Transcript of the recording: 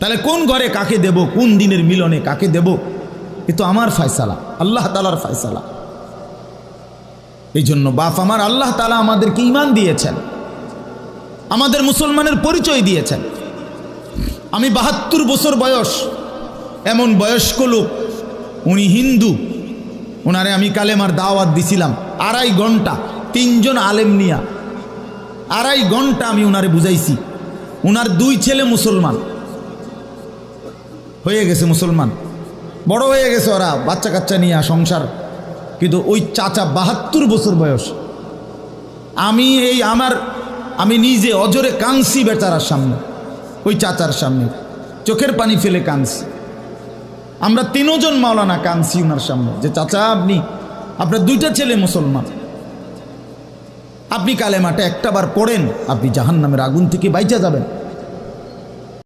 তাহলে কোন ঘরে কাকে দেব? কোন দিনের মিলনে কাকে দেব? এ তো আমার ফয়সালা, আল্লাহ তালার ফয়সালা। এই জন্য বাপ আমার, আল্লাহ তালা আমাদেরকে ইমান দিয়েছেন। আমাদের মুসলমানের পরিচয় দিয়েছেন। আমি বাহাত্তর বছর বয়স, এমন বয়স্ক লোক, উনি হিন্দু। ওনারে আমি কালেমার দাওয়াত দিছিলাম, আড়াই ঘণ্টা, তিনজন আলেম নিয়া। আড়াই ঘণ্টা আমি ওনারে বুঝাইছি। ওনার দুই ছেলে মুসলমান। হয়ে গেছে মুসলমান। বড় হয়ে গেছে ওরা বাচ্চা কাচ্চা নিয়ে সংসার। কিন্তু ওই চাচা বাহাত্তর বছর বয়স। আমি এই আমার, আমি নিজে অজরে কাঁদছি বেচারার সামনে, ওই চাচার সামনে। চোখের পানি ফেলে কাঁদছি। আমরা তিনজন মাওলানা কাঁদছি ওনার সামনে, যে চাচা আপনি, আপনার দুইটা ছেলে মুসলমান। আপনি কালেমাটা একটা বার পড়েন, আপনি জাহান নামের আগুন থেকে বাইচা যাবেন।